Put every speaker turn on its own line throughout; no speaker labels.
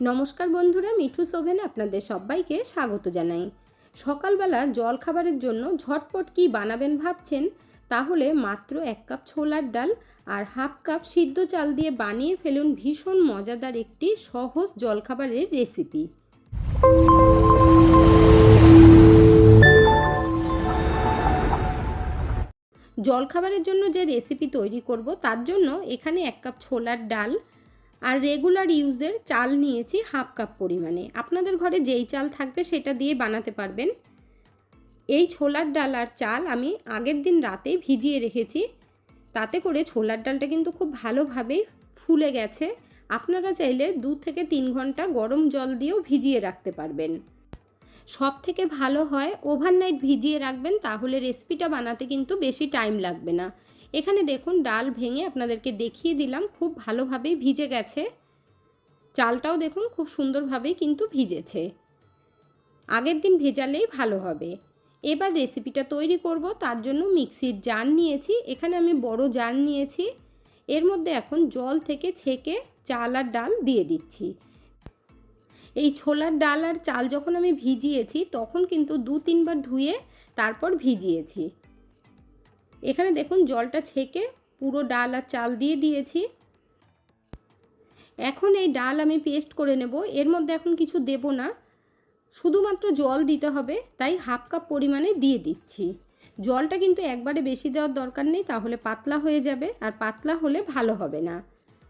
নমস্কার বন্ধুরা, মিঠু সোভেন আপনাদের সবাইকে স্বাগত জানাই। সকালবেলা জল খাবারের জন্য ঝটপট কি বানাবেন ভাবছেন? তাহলে মাত্র এক কাপ ছোলার ডাল আর হাফ কাপ সিদ্ধ চাল দিয়ে বানিয়ে ফেলুন ভীষণ মজাদার একটি সহজ জলখাবারের রেসিপি। জলখাবারের জন্য যে রেসিপি তৈরি করব, তার জন্য এখানে এক কাপ ছোলার ডাল আর রেগুলার ইউজের চাল নিয়েছি হাফ কাপ পরিমাণে। আপনাদের ঘরে যেই চাল থাকবে সেটা দিয়ে বানাতে পারবেন। এই ছোলার ডাল আর চাল আমি আগের দিন রাতে ভিজিয়ে রেখেছি। তাতে করে ছোলার ডালটা কিন্তু খুব ভালোভাবেই ফুলে গেছে। আপনারা চাইলে দু থেকে তিন ঘণ্টা গরম জল দিয়েও ভিজিয়ে রাখতে পারবেন। সব থেকে ভালো হয় ওভারনাইট ভিজিয়ে রাখবেন, তাহলে রেসিপিটা বানাতে কিন্তু বেশি টাইম লাগবে না। এখানে দেখুন ডাল ভেঙে আপনাদেরকে দেখিয়ে দিলাম, খুব ভালোভাবেই ভিজে গেছে। চালটাও দেখুন খুব সুন্দরভাবেই কিন্তু ভিজেছে। আগের দিন ভেজালেই ভালো হবে। এবার রেসিপিটা তৈরি করব, তার জন্য মিক্সির জার নিয়েছি। এখানে আমি বড় জার নিয়েছি। এর মধ্যে এখন জল থেকে ছেঁকে চাল আর ডাল দিয়ে দিচ্ছি। এই ছোলার ডাল আর চাল যখন আমি ভিজিয়েছি, তখন কিন্তু দু তিনবার ধুয়ে তারপর ভিজিয়েছি। এখানে দেখুন জলটা ছেঁকে পুরো ডাল আর চাল দিয়ে দিয়েছি। এখন এই ডাল আমি পেস্ট করে নেব। এর মধ্যে এখন কিছু দেব না। শুধুমাত্র জল দিতে হবে, তাই হাফ কাপ পরিমাণে দিয়ে দিচ্ছি। জলটা কিন্তু একবারে বেশি দেওয়ার দরকার নেই, তাহলে পাতলা হয়ে যাবে, আর পাতলা হলে ভালো হবে না।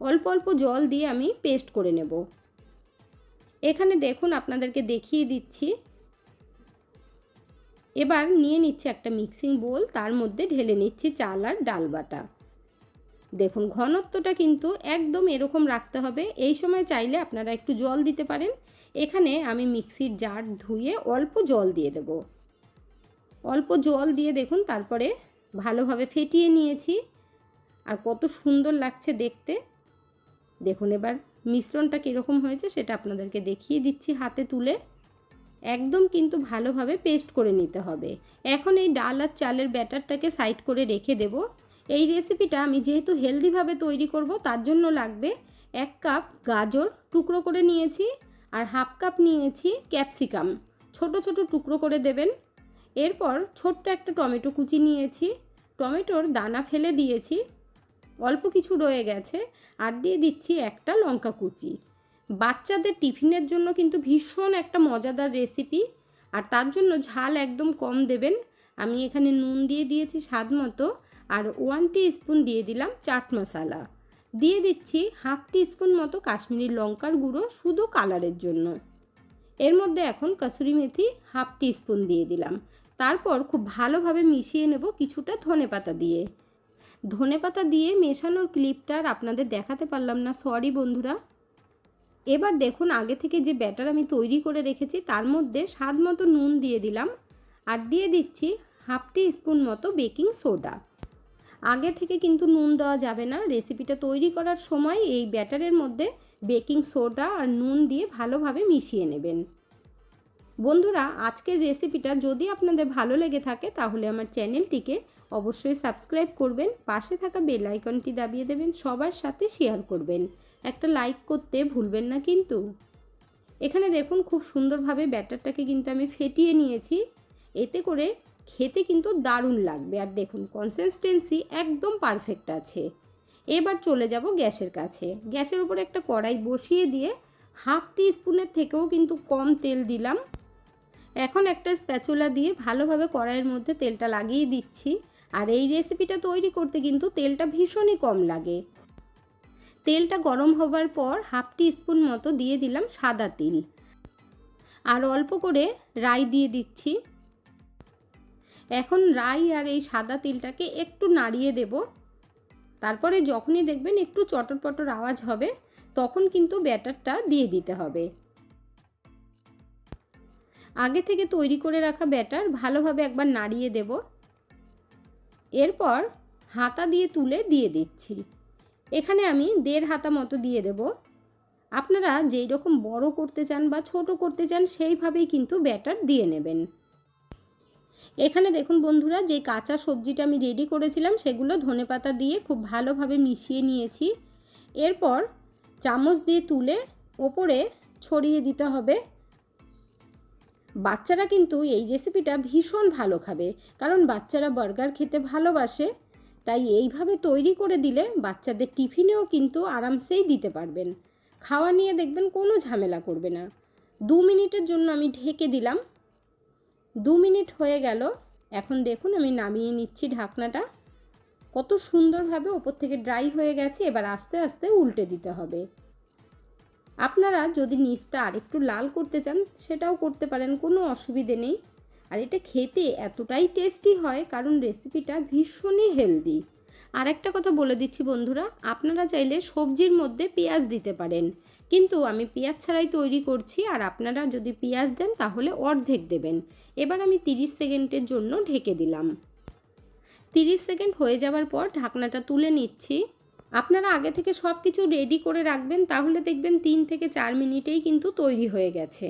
অল্প অল্প জল দিয়ে আমি পেস্ট করে নেব। এখানে দেখুন আপনাদেরকে দেখিয়ে দিচ্ছি। এবার নিয়ে নিচ্ছি একটা মিক্সিং বোল, তার মধ্যে ঢেলে নিচ্ছি চাল আর ডাল বাটা। দেখুন, ঘনত্বটা কিন্তু একদম এরকম রাখতে হবে। এই সময় চাইলে আপনারা একটু জল দিতে পারেন। এখানে আমি মিক্সির জার ধুয়ে অল্প জল দিয়ে দেব। অল্প জল দিয়ে দেখুন, তারপরে ভালোভাবে ফেটিয়ে নিয়েছি। আর কত সুন্দর লাগছে দেখতে। দেখুন, এবার মিশ্রণটা কীরকম হয়েছে সেটা আপনাদেরকে দেখিয়ে দিচ্ছি হাতে তুলে। একদম কিন্তু ভালোভাবে পেস্ট করে নিতে হবে। এখন এই ডাল আর চালের ব্যাটারটাকে সাইড করে রেখে দেব। এই রেসিপিটা আমি যেহেতু হেলদিভাবে তৈরি করব, তার জন্য লাগবে এক কাপ গাজর টুকরো করে নিয়েছি আর হাফ কাপ নিয়েছি ক্যাপসিকাম। ছোট ছোট টুকরো করে দেবেন। এরপর ছোট্ট একটা টমেটো কুচি নিয়েছি। টমেটোর দানা ফেলে দিয়েছি। অল্প কিছু রয়ে গেছে। আর দিয়ে দিচ্ছি একটা লঙ্কা কুচি। বাচ্চাদের টিফিনের জন্য কিন্তু ভীষণ একটা মজাদার রেসিপি আর তার জন্য ঝাল একদম কম দেবেন। আমি এখানে নুন দিয়ে দিয়েছি স্বাদ মতো, আর ওয়ান স্পুন দিয়ে দিলাম চাট মশলা। দিয়ে দিচ্ছি হাফ স্পুন মতো কাশ্মীরি লঙ্কার গুঁড়ো শুধু কালারের জন্য। এর মধ্যে এখন কসুরি মেথি হাফ স্পুন দিয়ে দিলাম। তারপর খুব ভালোভাবে মিশিয়ে নেব কিছুটা ধনে পাতা দিয়ে। ধনে পাতা দিয়ে মেশানোর ক্লিপটা আর আপনাদের দেখাতে পারলাম না সরি বন্ধুরা। এবার দেখুন আগে থেকে যে ব্যাটার আমি তৈরি করে রেখেছি তার মধ্যে স্বাদ মতো নুন দিয়ে দিলাম আর দিয়ে দিচ্ছি হাফ টি স্পুন মতো বেকিং সোডা। আগে থেকে কিন্তু নুন দেওয়া যাবে না। রেসিপিটা তৈরি করার সময় এই ব্যাটারের মধ্যে বেকিং সোডা আর নুন দিয়ে ভালোভাবে মিশিয়ে নেবেন। বন্ধুরা, আজকের রেসিপিটা যদি আপনাদের ভালো লেগে থাকে তাহলে আমার চ্যানেলটিকে অবশ্যই সাবস্ক্রাইব করবেন, পাশে থাকা বেল আইকনটি দাবিয়ে দেবেন, সবার সাথে শেয়ার করবেন। একটা লাইক করতে ভুলবেন না কিন্তু। এখানে দেখুন খুব সুন্দরভাবে ব্যাটারটাকে কিন্তু আমি ফেটিয়ে নিয়েছি। এতে করে খেতে কিন্তু দারুণ লাগবে। আর দেখুন কনসিস্টেন্সি একদম পারফেক্ট আছে। এবার চলে যাব গ্যাসের কাছে। গ্যাসের উপরে একটা কড়াই বসিয়ে দিয়ে হাফ টি স্পুনের থেকেও কিন্তু কম তেল দিলাম। এখন একটা স্প্যাচুলা দিয়ে ভালোভাবে কড়াইয়ের মধ্যে তেলটা লাগিয়ে দিচ্ছি। আর এই রেসিপিটা তৈরি করতে কিন্তু তেলটা ভীষণই কম লাগে। তেলটা গরম হবার পর হাফ টি স্পুন মতো দিয়ে দিলাম সাদা তিল। আর অল্প করে রাই দিয়ে দিচ্ছি। এখন রাই আর এই সাদা তিলটাকে একটু নাড়িয়ে দেব। তারপরে যখনই দেখবেন একটু চটর পটর আওয়াজ হবে, তখন কিন্তু ব্যাটারটা দিয়ে দিতে হবে। আগে থেকে তৈরি করে রাখা ব্যাটার ভালোভাবে একবার নাড়িয়ে দেব। এরপর হাতা দিয়ে তুলে দিয়ে দিচ্ছি। এখানে আমি দেড় হাতা মতো দিয়ে দেব। আপনারা যেই রকম বড় করতে চান বা ছোট করতে চান, সেইভাবেই কিন্তু ব্যাটার দিয়ে নেবেন। এখানে দেখুন বন্ধুরা, যে কাঁচা সবজিটা আমি রেডি করেছিলাম, সেগুলো ধনেপাতা দিয়ে খুব ভালোভাবে মিশিয়ে নিয়েছি। এরপর চামচ দিয়ে তুলে ওপরে ছড়িয়ে দিতে হবে। বাচ্চারা কিন্তু এই রেসিপিটা ভীষণ ভালো খাবে। কারণ বাচ্চারা বার্গার খেতে ভালোবাসে, তাই এইভাবে তৈরি করে দিলে বাচ্চাদের টিফিনেও কিন্তু আরামসেই দিতে পারবেন। খাওয়া নিয়ে দেখবেন কোনো ঝামেলা করবে না। দু মিনিটের জন্য আমি ঢেকে দিলাম। দু মিনিট হয়ে গেল। এখন দেখুন আমি নামিয়ে নিচ্ছি ঢাকনাটা। কত সুন্দরভাবে ওপর থেকে ড্রাই হয়ে গেছে, এবার আস্তে আস্তে উল্টে দিতে হবে। আপনারা যদি নিচটা আরেকটু লাল করতে চান, সেটাও করতে পারেন, কোনো অসুবিধে নেই। আর এটা খেতে এতটাই টেস্টি হয়, কারণ রেসিপিটা ভীষণই হেলদি। আর একটা কথা বলে দিচ্ছি বন্ধুরা, আপনারা চাইলে সবজির মধ্যে পেঁয়াজ দিতে পারেন। কিন্তু আমি পেঁয়াজ ছাড়াই তৈরি করছি, আর আপনারা যদি পেঁয়াজ দেন, তাহলে অর্ধেক দেবেন। এবার আমি 30 সেকেন্ডের জন্য ঢেকে দিলাম। 30 সেকেন্ড হয়ে যাওয়ার পর ঢাকনাটা তুলে নিচ্ছি। আপনারা আগে থেকে সব কিছু রেডি করে রাখবেন, তাহলে দেখবেন তিন থেকে চার মিনিটেই কিন্তু তৈরি হয়ে গেছে।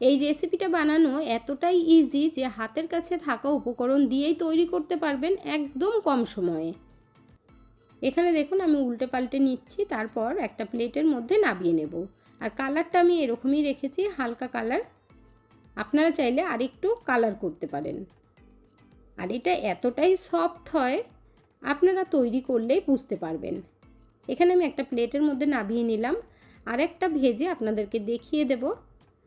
এই রেসিপিটা বানানো এতটাই ইজি যে হাতের কাছে থাকা উপকরণ দিয়েই তৈরি করতে পারবেন একদম কম সময়ে। এখানে দেখুন, আমি উল্টে পাল্টে নিচ্ছি, তারপর একটা প্লেটের মধ্যে নাবিয়ে নেব। আর কালারটা আমি এরকমই রেখেছি, হালকা কালার আপনারা চাইলে আরেকটু কালার করতে পারেন। আর এটা এতটাই সফট হয় আপনারা তৈরি করলেই বুঝতে পারবেন। এখানে আমি একটা প্লেটের মধ্যে নাবিয়ে নিলাম। আর একটা ভেজে আপনাদেরকে দেখিয়ে দেব।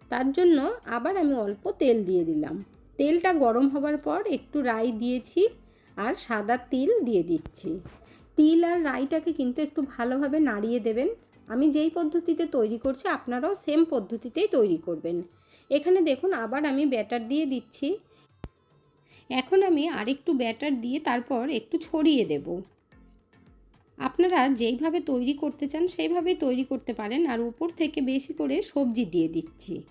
তার জন্য আবার আমি অল্প তেল দিয়ে দিলাম। তেলটা গরম হবার পর একটু রাই দিয়েছি আর সাদা তিল দিয়ে দিচ্ছি। তিল আর রাইটাকে কিন্তু একটু ভালোভাবে নাড়িয়ে দেবেন। আমি যেই পদ্ধতিতে তৈরি করছি, আপনারাও সেম পদ্ধতিতেই তৈরি করবেন। এখানে দেখুন, আবার আমি ব্যাটার দিয়ে দিচ্ছি। এখন আমি আরেকটু ব্যাটার দিয়ে তারপর একটু ছড়িয়ে দেব। আপনারা যেইভাবে তৈরি করতে চান, সেইভাবেই তৈরি করতে পারেন। আর উপর থেকে বেশি করে সবজি দিয়ে দিচ্ছি।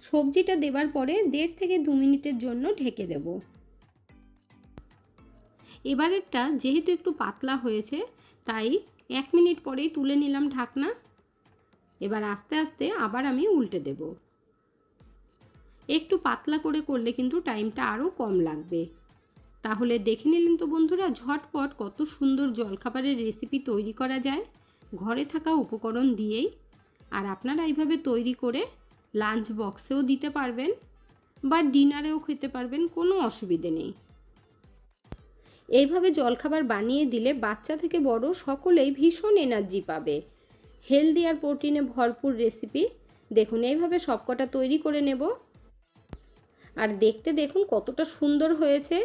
সবজিটা দেবার পরে দেড় থেকে দু মিনিটের জন্য ঢেকে দেব। এবারেরটা যেহেতু একটু পাতলা হয়েছে, তাই এক মিনিট পরেই তুলে নিলাম ঢাকনা। এবার আস্তে আস্তে আবার আমি উল্টে দেব। একটু পাতলা করে করলে কিন্তু টাইমটা আরও কম লাগবে। তাহলে দেখে নিলেন তো বন্ধুরা ঝটপট কত সুন্দর জলখাবারের রেসিপি তৈরি করা যায়। ঘরে থাকা উপকরণ দিয়েই। আর আপনারা এইভাবে তৈরি করে লাঞ্চ বক্সেও দিতে পারবেন বা ডিনারেও খেতে পারবেন, কোনো অসুবিধে নেই। এইভাবে জলখাবার বানিয়ে দিলে বাচ্চা থেকে বড় সকলেই ভীষণ এনার্জি পাবে। হেলদি আর প্রোটিনে ভরপুর রেসিপি। দেখুন, এইভাবে সবকটা তৈরি করে নেব। আর দেখতে দেখুন কতটা সুন্দর হয়েছে।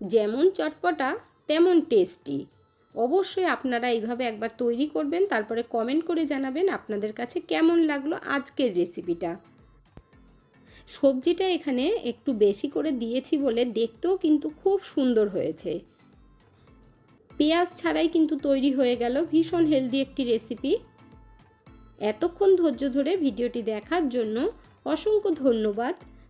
যেমন চটপটা, তেমন টেস্টি। অবশ্যই আপনারা এইভাবে একবার তৈরি করবেন, তারপরে কমেন্ট করে জানাবেন আপনাদের কাছে কেমন লাগল আজকের রেসিপিটা সবজিটা এখানে একটু বেশি করে দিয়েছি বলে দেখতেও কিন্তু খুব সুন্দর হয়েছে। পেঁয়াজ ছাড়াই কিন্তু তৈরি হয়ে গেল ভীষণ হেলদি একটি রেসিপি এতক্ষণ ধৈর্য ধরে ভিডিওটি দেখার জন্য অসংখ্য ধন্যবাদ।